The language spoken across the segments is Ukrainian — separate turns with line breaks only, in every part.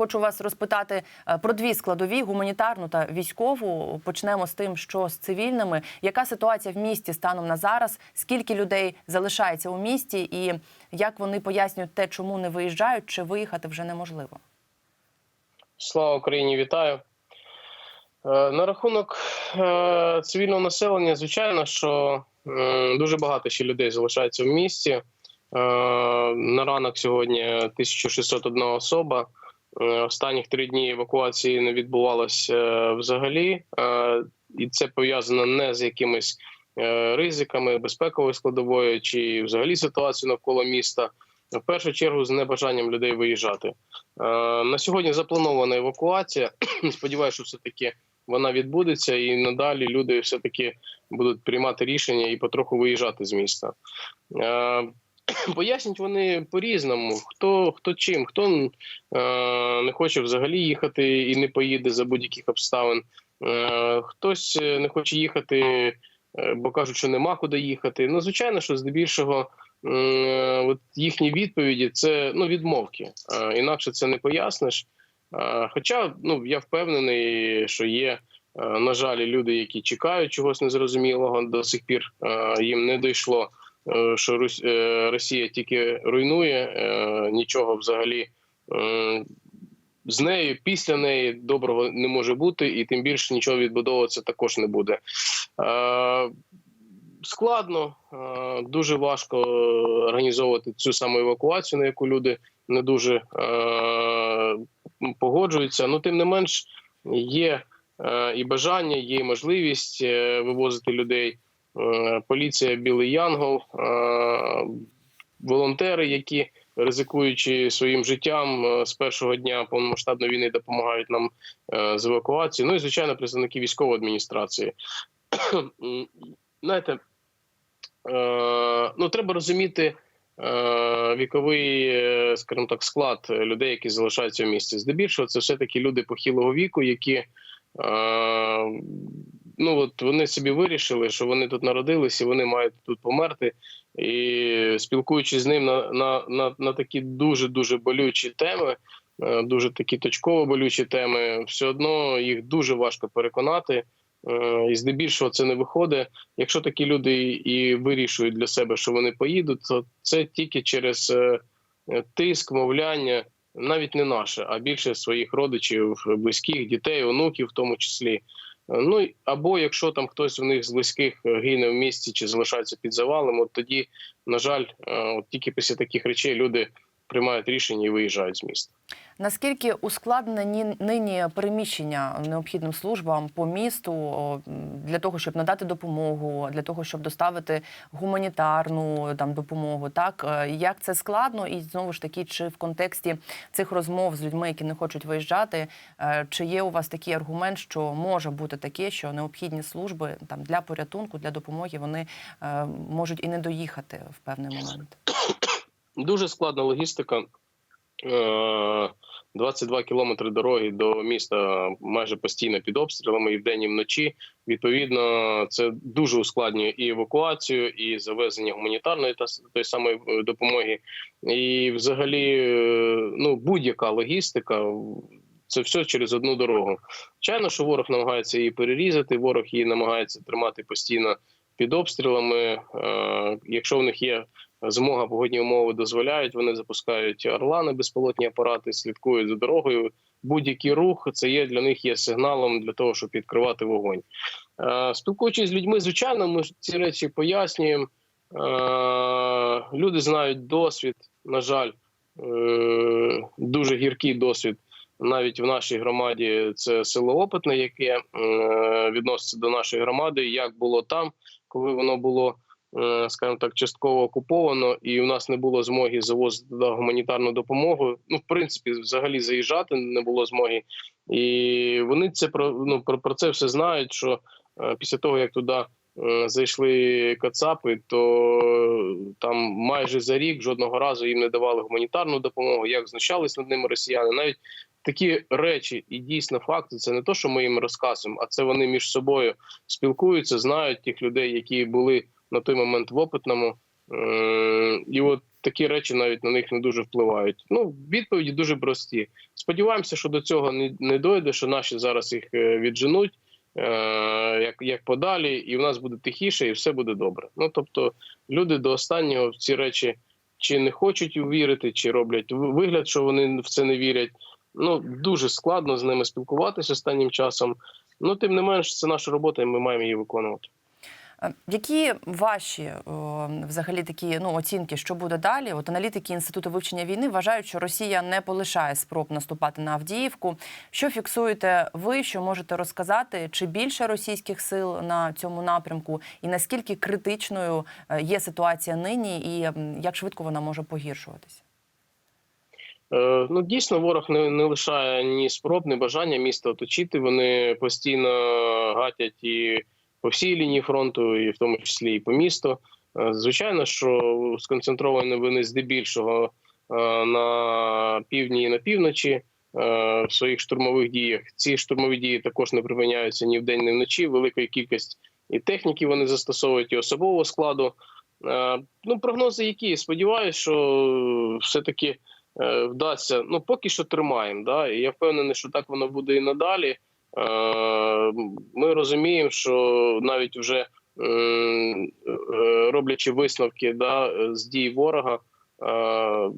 хочу вас розпитати е, про дві складові: гуманітарну та військову. Почнемо з тим, що з цивільними. Яка ситуація в місті станом на зараз? Скільки людей залишається у місті, і як вони пояснюють те, чому не виїжджають, чи виїхати вже неможливо?
Слава Україні, вітаю. Е, На рахунок е, цивільного населення, звичайно, що дуже багато ще людей залишається в місті. На ранок сьогодні 1601 особа. Е, Останніх три дні евакуації не відбувалося е, взагалі, Е, і це пов'язано не з якимись ризиками безпековою складовою чи взагалі ситуацією навколо міста. В першу чергу з небажанням людей виїжджати. На сьогодні запланована евакуація. Сподіваюся, що все таки вона відбудеться, і надалі люди все таки будуть приймати рішення і потроху виїжджати з міста. Е, Пояснять вони по-різному. Хто хто чим, хто е, не хоче взагалі їхати і не поїде за будь-яких обставин. Е, хтось не хоче їхати, е, бо кажуть, що нема куди їхати. Ну, звичайно, що здебільшого е, от їхні відповіді це ну відмовки. Е, інакше це не поясниш. Е, Хоча ну я впевнений, що є. е, На жаль, люди, які чекають чогось незрозумілого, до сих пір е, їм не дійшло, е, що Рус- е, Росія тільки руйнує, е, нічого взагалі е, з нею, після неї доброго не може бути, і тим більше нічого відбудовуватися також не буде. Е, Складно, е, дуже важко організовувати цю саму евакуацію, на яку люди не дуже е, погоджуються. Ну, тим не менш, є е, і бажання, є можливість е, вивозити людей. Е, Поліція Білий Янгол, е, волонтери, які ризикуючи своїм життям е, з першого дня повномасштабної війни, допомагають нам з евакуації. Ну і звичайно, представники військової адміністрації. Знаєте, ну треба розуміти. Віковий, скажімо так, склад людей, які залишаються в місті. Здебільшого, це все таки люди похилого віку, які ну от вони собі вирішили, що вони тут народилися, вони мають тут померти. І спілкуючись з ним на, на, на, на такі дуже дуже болючі теми, е, дуже такі точково болючі теми, все одно їх дуже важко переконати. Е, І здебільшого це не виходить. Якщо такі люди і вирішують для себе, що вони поїдуть, то це тільки через е, тиск, мовляння, навіть не наше, а більше своїх родичів, близьких, дітей, онуків, в тому числі. Ну або якщо там хтось в них з близьких е, гине в місті чи залишається під завалом, от тоді, на жаль, е, от тільки після таких речей люди приймають рішення і виїжджають з міста.
Наскільки ускладнені нині переміщення необхідним службам по місту для того, щоб надати допомогу, для того, щоб доставити гуманітарну там допомогу? Так Е, як це складно, і знову ж таки, чи в контексті цих розмов з людьми, які не хочуть виїжджати, е, чи є у вас такий аргумент, що може бути таке, що необхідні служби там для порятунку, для допомоги вони е, можуть і не доїхати в певний момент?
Дуже складна логістика. Е, 22 кілометри дороги до міста майже постійно під обстрілами і вдень, і вночі. Відповідно, це дуже ускладнює і евакуацію, і завезення гуманітарної та тої самої е, допомоги. І, взагалі, е, ну будь-яка логістика. Це все через одну дорогу. Звичайно, що ворог намагається її перерізати. Ворог її намагається тримати постійно під обстрілами. Е, якщо в них є змога, погодні умови дозволяють, вони запускають орлани, безпілотні апарати, слідкують за дорогою. Будь-який рух це є для них є сигналом для того, щоб відкривати вогонь. Е, спілкуючись з людьми, звичайно, ми ці речі пояснюємо. Е, люди знають досвід. На жаль, е, дуже гіркий досвід. Навіть в нашій громаді це село Опитне, яке відноситься до нашої громади. Як було там, коли воно було, скажімо так, частково окуповано, і у нас не було змоги завозити туди гуманітарну допомогу. Ну, в принципі, взагалі заїжджати не було змоги. І вони це про ну про, про це все знають. Що е, після того як туди е, зайшли кацапи, то там майже за рік жодного разу їм не давали гуманітарну допомогу. Як знущались над ними росіяни, навіть такі речі і дійсно факти. Це не то, що ми їм розказуємо, а це вони між собою спілкуються, знають тих людей, які були на той момент в опитному. Е, І от такі речі навіть на них не дуже впливають. Ну відповіді дуже прості. Сподіваємося, що до цього не, дойде, що наші зараз їх е, відженуть. е, Як, як подалі, і в нас буде тихіше, і все буде добре. Ну тобто, люди до останнього в ці речі чи не хочуть вірити, чи роблять вигляд, що вони в це не вірять. Ну дуже складно з ними спілкуватися останнім часом. Ну тим не менш, це наша робота, і ми маємо її виконувати.
Е, Які ваші взагалі такі ну оцінки, що буде далі? От аналітики інституту вивчення війни вважають, що Росія не полишає спроб наступати на Авдіївку. Що фіксуєте ви? Що можете розказати? Чи більше російських сил на цьому напрямку, і наскільки критичною е, є ситуація нині, і як швидко вона може погіршуватися?
Е, ну дійсно, ворог не, не лишає ні спроб, ні бажання місто оточити. Вони постійно гатять і по всій лінії фронту, і в тому числі і по місту. Е, Звичайно, що сконцентровані вони здебільшого е, на півдні і на півночі е, в своїх штурмових діях. Ці штурмові дії також не припиняються ні вдень, ні вночі. Велика кількість і техніки вони застосовують, і особового складу. Ну, прогнози які? Сподіваюся, що все-таки е, вдасться. Ну, поки що тримаємо. Да? І я впевнений, що так воно буде і надалі. Е, Ми розуміємо, що навіть вже е, роблячи висновки да, з дій ворога, е,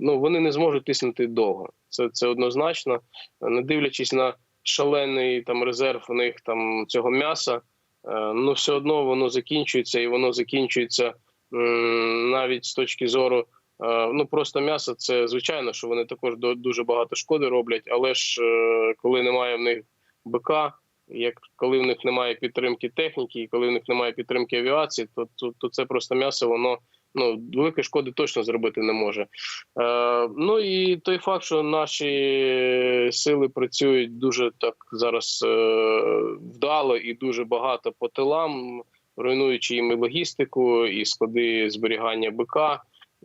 ну вони не зможуть тиснути довго. Це, це однозначно, не дивлячись на шалений там резерв у них там цього м'яса. е, Ну, все одно воно закінчується, і воно закінчується навіть з точки зору. е, Ну просто м'ясо це звичайно, що вони також дуже багато шкоди роблять, але ж е, коли немає в них БК, як коли в них немає підтримки техніки, і коли в них немає підтримки авіації, то, то, то це просто м'ясо, воно ну великої шкоди точно зробити не може. Е, ну і той факт, що наші сили працюють дуже так зараз е, вдало і дуже багато по тилам, руйнуючи їм і логістику, і склади зберігання БК.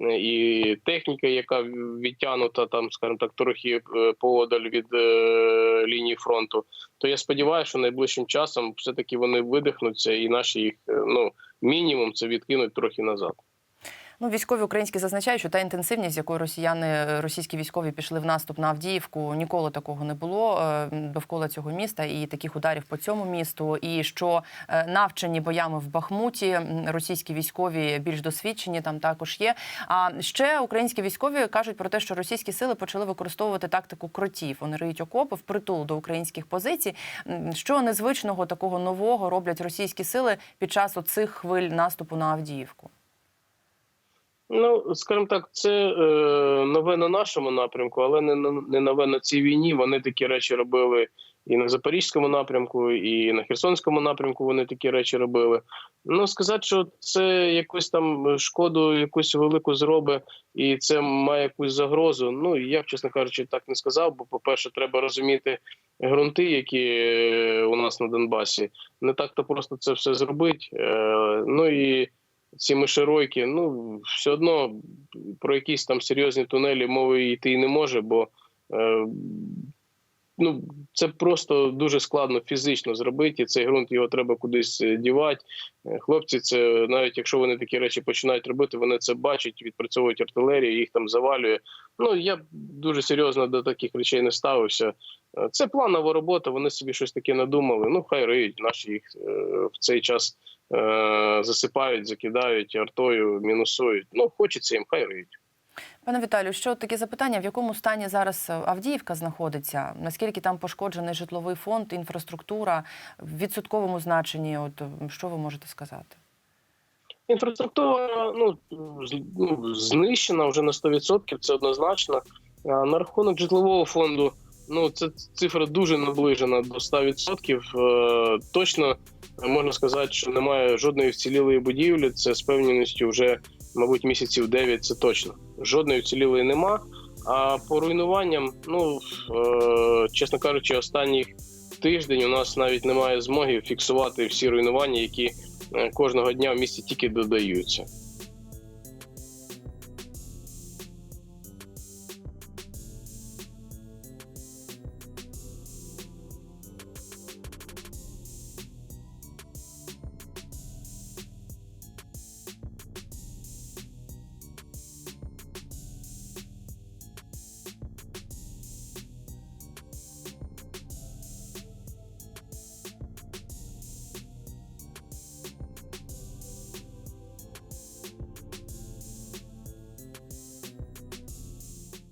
І техніка, яка відтягнута там, скажімо так, трохи е, поодаль від е, лінії фронту, то я сподіваюся, що найближчим часом все таки вони видихнуться, і наші їх е, ну мінімум це відкинуть трохи назад.
Ну, військові українські зазначають, що та інтенсивність, з якою росіяни, російські військові пішли в наступ на Авдіївку, ніколи такого не було е, довкола цього міста і таких ударів по цьому місту. І що е, навчені боями в Бахмуті, російські військові більш досвідчені там також є. А ще українські військові кажуть про те, що російські сили почали використовувати тактику кротів. Вони риють окопи впритул до українських позицій. Що незвичного такого нового роблять російські сили під час оцих хвиль наступу на Авдіївку?
Ну, скажімо так, це е, нове на нашому напрямку, але не, не нове на цій війні. Вони такі речі робили і на Запорізькому напрямку, і на Херсонському напрямку вони такі речі робили. Ну, сказати, що це якусь там шкоду, якусь велику зробить, і це має якусь загрозу. Ну, я б, чесно кажучи, так не сказав. Бо, по-перше, треба розуміти ґрунти, які е, у нас на Донбасі. Не так то просто це все зробити. Е, ну і ці мишеройки, ну все одно про якісь там серйозні тунелі мови йти не може, бо е, ну, це просто дуже складно фізично зробити. і Цей ґрунт його треба кудись е, дівати. Е, Хлопці, це навіть якщо вони такі речі починають робити, вони це бачать, відпрацьовують артилерію, їх там завалює. Ну я дуже серйозно до таких речей не ставився. Е, Це планова робота. Вони собі щось таке надумали. Ну хай риють, наші їх в цей час засипають, закидають артою, мінусують. Ну хочеться їм, хай риють.
Пане Віталію, що таке запитання? В якому стані зараз Авдіївка знаходиться? Наскільки там пошкоджений житловий фонд, інфраструктура в відсотковому значенні? От що ви можете сказати?
Інфраструктура ну, ну, знищена вже на 100%, це однозначно. На рахунок житлового фонду, ну це цифра дуже наближена до 100%. Е, Точно можна сказати, що немає жодної вцілілої будівлі. Це з певністю вже, мабуть, місяців 9, це точно. Жодної вцілілої нема. А по руйнуванням, ну е, чесно кажучи, останній тиждень у нас навіть немає змоги фіксувати всі руйнування, які е, кожного дня в місті тільки додаються.